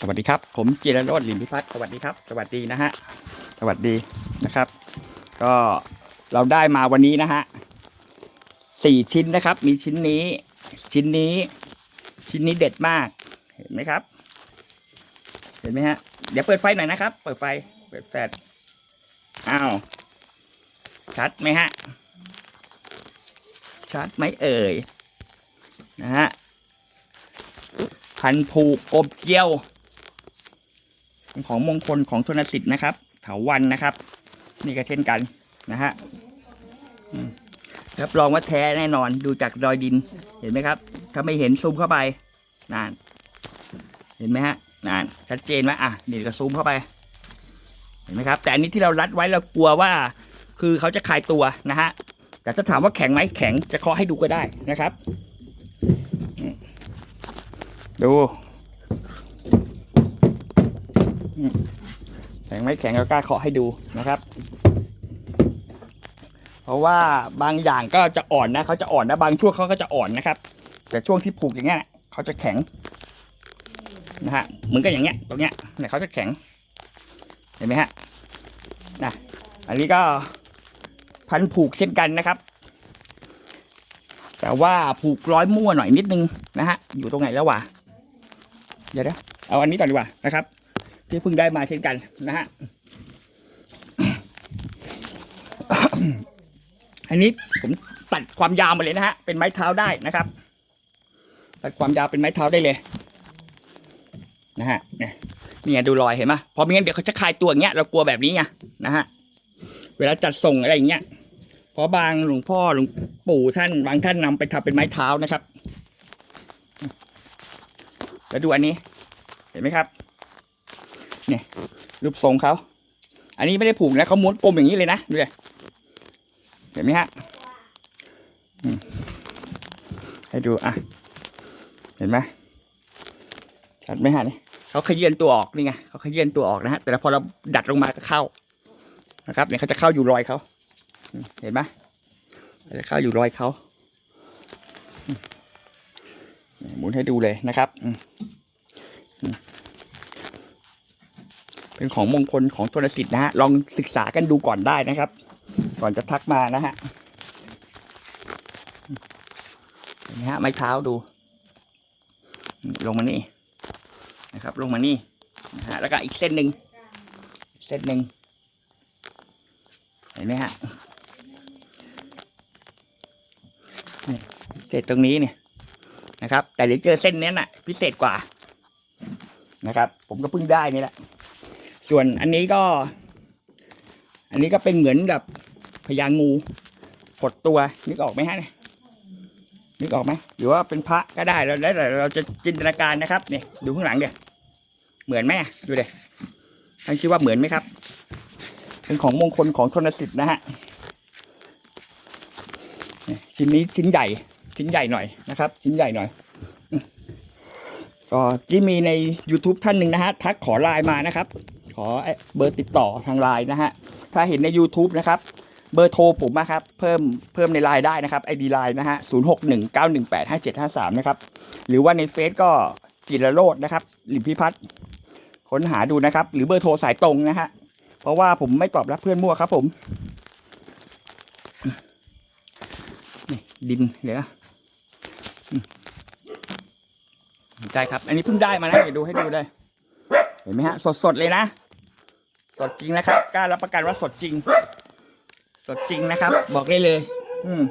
สวัสดีครับ ผมจิรโรจน์ลิมพิพัฒน์สวัสดีครับ สวัสดีนะฮะ สวัสดีนะครับ ก็เราได้มาวันนี้นะฮะสี่ชิ้นนะครับ มีชิ้นนี้ ชิ้นนี้ ชิ้นนี้เด็ดมาก เห็นไหมครับ เห็นไหมฮะ เดี๋ยวเปิดไฟหน่อยนะครับ เปิดไฟ เปิดแฟลชอ้าว ชัดไหมฮะ ชัดไหมเอ่ย นะฮะ พันผูกกบเกี้ยว ของมงคลของธนสิทธิ์นะครับเถาวันนะครับ นี่ก็เช่นกันนะฮะรับรองว่าแท้แน่นอนดูจากรอยดินเห็นไหมครับ ถ้าไม่เห็นซูมเข้าไปนานเห็นไหมฮะนานชัดเจนไหมอะนี่ก็ซูมเข้าไป เห็นไหมครับ แต่อันนี้ที่เรารัดไว้เรากลัวว่า คือเขาจะคลายตัวนะฮะแต่ถ้าถามว่าแข็งไหมแข็งจะเคาะให้ดูก็ได้นะครับ ดูแข็งไหมแข็งเรากล้าเคาะให้ดูนะครับ เพราะว่าบางอย่างก็จะอ่อนนะเขาจะอ่อนนะบางช่วงเขาก็จะอ่อนนะครับ แต่ช่วงที่ผูกอย่างเงี้ยเขาจะแข็งนะฮะเหมือนกับอย่างเงี้ยตรงเนี้ยเนี่ยเขาจะแข็ง เห็นไหมฮะนะอันนี้ก็พันผูกเช่นกันนะครับ แต่ว่าผูกร้อยมั่วหน่อยนิดนึงนะฮะอยู่ตรงไหนแล้ววะ เดี๋ยวนะเอาอันนี้ก่อนดีกว่านะครับ ที่เพิ่งได้มาเช่นกันนะฮะอันนี้ผมตัดความยาวมาเลยนะฮะเป็นไม้เท้าได้นะครับ ตัดความยาวเป็นไม้เท้าได้เลยนะฮะเนี่ยเนี่ยดูรอยเห็นไหมพอไม่งั้นเดี๋ยวเขาจะคลายตัวอย่างเงี้ยเรากลัวแบบนี้ไงนะฮะเวลาจัดส่งอะไรอย่างเงี้ยเพราะบางหลวงพ่อหลวงปู่ท่านบางท่านนำไปทำเป็นไม้เท้านะครับ แล้วดูอันนี้ เห็นไหมครับ เนี่ยรูปทรงเขาอันนี้ไม่ได้ผูกนะเขาม้วนกลมอย่างนี้เลยนะดูเลยเห็นไหมฮะให้ดูอะ เห็นไหมชัดไหมฮะนี่เขาขยื่นตัวออกนี่ไงเขาขยื่นตัวออกนะฮะแต่พอเราดัดลงมาก็เข้านะครับเนี่ยเขาจะเข้าอยู่รอยเขาเห็นไหมเขาจะเข้าอยู่รอยเขา หมุนให้ดูเลยนะครับ เป็นของมงคลของโทรสิทธิ์นะฮะ ลองศึกษากันดูก่อนได้นะครับ ก่อนจะทักมานะฮะนไหมฮะไม้เท้าดู ลงมานี่นะครับ ลงมานี่นะฮะแล้วก็อีกเส้นหนึ่งเส้นหนึ่งเห็นไหมฮะนี่เศษตรงนี้เนี่ย นะครับ แต่เดี๋ยวเจอเส้นนี้น่ะ พิเศษกว่านะครับ ผมก็เพิ่งได้นี่แหละ ส่วนอันนี้ก็ อันนี้ก็เป็นเหมือนแบบพญางูกดตัวนึกออกไหมฮะเนี่ยนึกออกไหมหรือว่าเป็นพระก็ได้แล้วแล้วแต่เราจะจินตนาการนะครับเนี่ยดูข้างหลังเดี๋ยเหมือนไหมอะดูเดี๋ยท่านคิดว่าเหมือนไหมครับ เป็นของมงคลของธนสิทธิ์นะฮะชิ้นนี้ชิ้นใหญ่ ชิ้นใหญ่หน่อยนะครับ ชิ้นใหญ่หน่อยก็ที่มีใน YouTube ท่านหนึ่งนะฮะทักขอไลน์มานะครับ ขอเบอร์ติดต่อทางไลน์นะฮะถ้าเห็นใน YouTube นะครับ เบอร์โทรผมนะครับ เพิ่มเพิ่มในไลน์ได้นะครับไอดีไลน์นะฮะศูนย์หกหนึ่งเก้าหนึ่งแปดห้าเจ็ดห้าสามนะครับ หรือว่าในเฟซก็จิรโรดนะครับลิมพิพัฒน์ค้นหาดูนะครับ หรือเบอร์โทรสายตรงนะฮะเพราะว่าผมไม่ตอบรับเพื่อนมั่วครับผมดินเดี๋ยวนะอืม ได้ครับ อันนี้เพิ่งได้มานะเดี๋ยวดูให้ดูเลยเห็นไหมฮะ สดๆเลยนะ สดจริงนะครับกล้ารับประกันว่าสดจริง สดจริงนะครับ บอกได้เลย อืม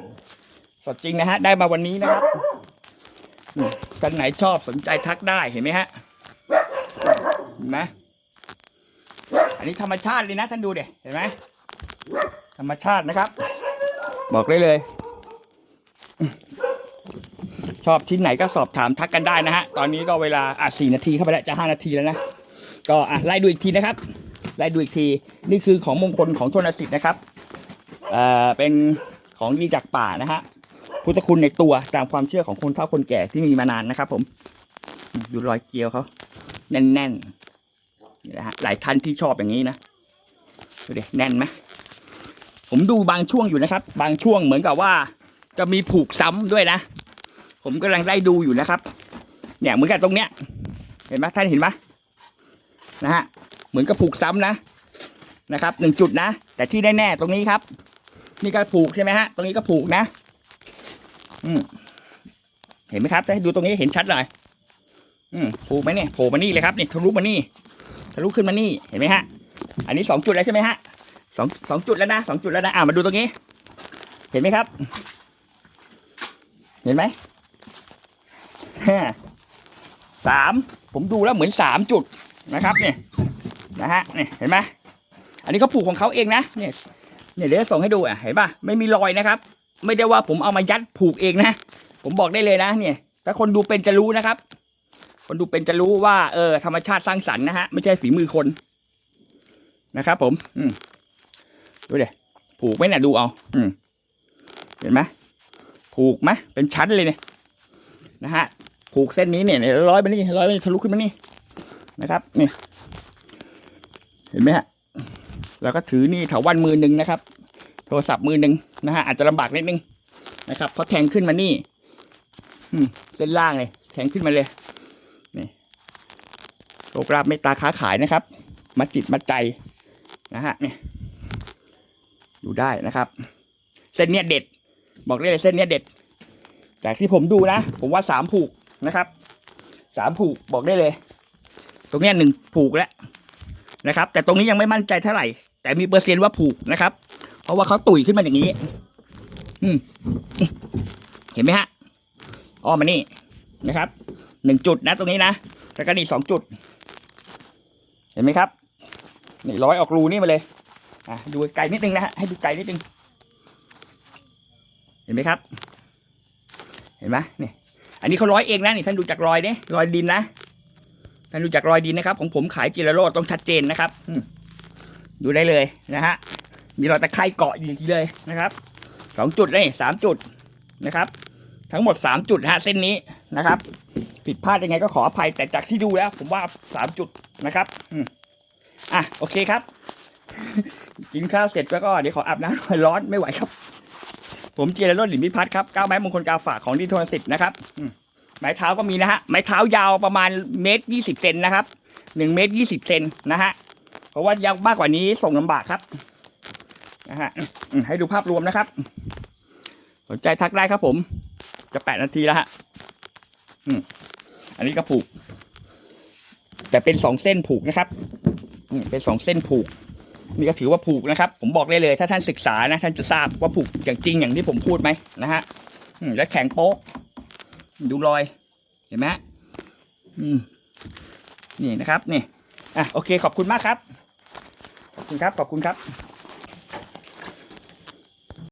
สดจริงนะฮะ ได้มาวันนี้นะครับท่านไหนชอบสนใจทักได้เห็นไหมฮะเห็นไหมอันนี้ธรรมชาติเลยนะท่านดูเด็เห็นไหมธรรมชาตินะครับ บอกได้เลย ชอบชิ้นไหนก็สอบถามทักกันได้นะฮะ ตอนนี้ก็เวลาอะสี่นาทีเข้าไปแล้วจะห้านาทีแล้วนะ ก็อะไล่ดูอีกทีนะครับ ไล่ดูอีกที นี่คือของมงคลของโทนสิทธิ์นะครับ เอ่อ เป็นของดีจากป่านะฮะ พุทธคุณในตัวตามความเชื่อของคนเฒ่าคนแก่ที่มีมานานนะครับ ผมอืมดูรอยเกลียวเขาแน่นๆนี่นะฮะ หลายท่านที่ชอบอย่างนี้นะ ดูดิ แน่นไหมผมดูบางช่วงอยู่นะครับ บางช่วงเหมือนกับว่าจะมีผูกซ้ำด้วยนะ ผมกำลังได้ดูอยู่นะครับ เนี่ยเหมือนกับตรงเนี้ย เห็นไหมท่านเห็นไหมนะฮะเหมือนกับผูกซ้ำนะนะครับหนึ่งจุดนะ แต่ที่แน่ๆตรงนี้ครับ นี่ก็ผูกใช่ไหมฮะ ตรงนี้ก็ผูกนะ อืมเห็นไหมครับให้ดูตรงนี้เห็นชัดหน่อยอืมผูกไหมเนี่ยโผล่มานี่เลยครับนี่ทะลุมานี่ทะลุขึ้นมานี่เห็นไหมฮะ อันนี้สองจุดแล้วใช่ไหมฮะสองสองจุดแล้วนะสองจุดแล้วนะอ่ามาดูตรงนี้ เห็นไหมครับ เห็นไหม สามผมดูแล้วเหมือนสามจุดนะครับเนี่ยนะฮะเนี่ยเห็นไหมอันนี้เขาผูกของเขาเองนะเนี่ยเนี่ยเดี๋ยวส่งให้ดูอะเห็นป่ะไม่มีรอยนะครับ ไม่ได้ว่าผมเอามายัดผูกเองนะ ผมบอกได้เลยนะ เนี่ย ถ้าคนดูเป็นจะรู้นะครับ คนดูเป็นจะรู้ว่าเออธรรมชาติสร้างสรรค์นะฮะไม่ใช่ฝีมือคนนะครับ ผม อืมดูเดี๋ยผูกไหมเนี่ยดูเอา อืมเห็นไหมผูกไหมเป็นชั้นเลยเนี่ยนะฮะ ผูกเส้นนี้เนี่ยเนี่ยร้อยไปนี่ร้อยไปทะลุขึ้นมานี่นะครับเนี่ยเห็นไหมฮะแล้วก็ถือนี่เถาวันมือหนึ่งนะครับ โทรศัพท์มือหนึ่งนะฮะอาจจะลำบากนิดนึงนะครับเพราะแทงขึ้นมานี่เส้นล่างเลยแทงขึ้นมาเลยนี่โชคลาภเมตตาค้าขายนะครับมัดจิตมัดใจนะฮะเนี่ยดูได้นะครับ เส้นเนี้ยเด็ด บอกได้เลยเส้นเนี้ยเด็ดจากที่ผมดูนะ ผมว่าสามผูก นะครับสามผูกบอกได้เลย ตรงนี้หนึ่งผูกแล้วนะครับ แต่ตรงนี้ยังไม่มั่นใจเท่าไหร่ แต่มีเปอร์เซ็นต์ว่าผูกนะครับ เพราะว่าเขาตุ๋ยขึ้นมาอย่างนี้ อืมเห็นไหมฮะอ้อมมานี่นะครับหนึ่งจุดนะตรงนี้นะแล้วก็นี่สองจุด เห็นไหมครับนี่ร้อยออกรูนี่มาเลยอะดูไกลนิดนึงนะฮะให้ดูไกลนิดนึง เห็นไหมครับ เห็นไหมนี่ อันนี้เขาร้อยเองนะนี่ท่านดูจากรอยเนี่ยรอยดินนะท่านดูจากรอยดินนะครับ ของผมขายจิรโรดต้องชัดเจนนะครับดูได้เลยนะฮะมีรอยตะไคร่เกาะอยู่เลยนะครับสองจุดเลยสามจุดนะครับ ทั้งหมดสามจุดฮะเส้นนี้นะครับ ผิดพลาดยังไงก็ขออภัยแต่จากที่ดูแล้ว ผมว่าสามจุดนะครับอืมอะโอเคครับ กินข้าวเสร็จแล้วก็เดี๋ยวขออาบน้ำหน่อยร้อนไม่ไหวครับ ผมเจริญรถหลินพิพัฒน์ครับก้าวไม้มงคลกาฝากของดีโทนสิทธิ์นะครับไม้เท้าก็มีนะฮะไม้เท้ายาวประมาณเมตรยี่สิบเซนนะครับหนึ่งเมตรยี่สิบเซนนะฮะเพราะว่ายาวมากกว่านี้ส่งลำบากครับนะฮะให้ดูภาพรวมนะครับ สนใจทักได้ครับผม จะแปดนาทีแล้วฮะอันนี้ก็ผูก แต่เป็นสองเส้นผูกนะครับเป็นสองเส้นผูก นี่ก็ถือว่าผูกนะครับ ผมบอกได้เลย ถ้าท่านศึกษานะท่านจะทราบว่าผูกอย่างจริงอย่างที่ผมพูดไหมนะฮะแล้วแข็งโป๊ะ ดูรอย เห็นไหมอืมนี่นะครับนี่อะโอเคขอบคุณมากครับ ขอบคุณครับขอบคุณครับ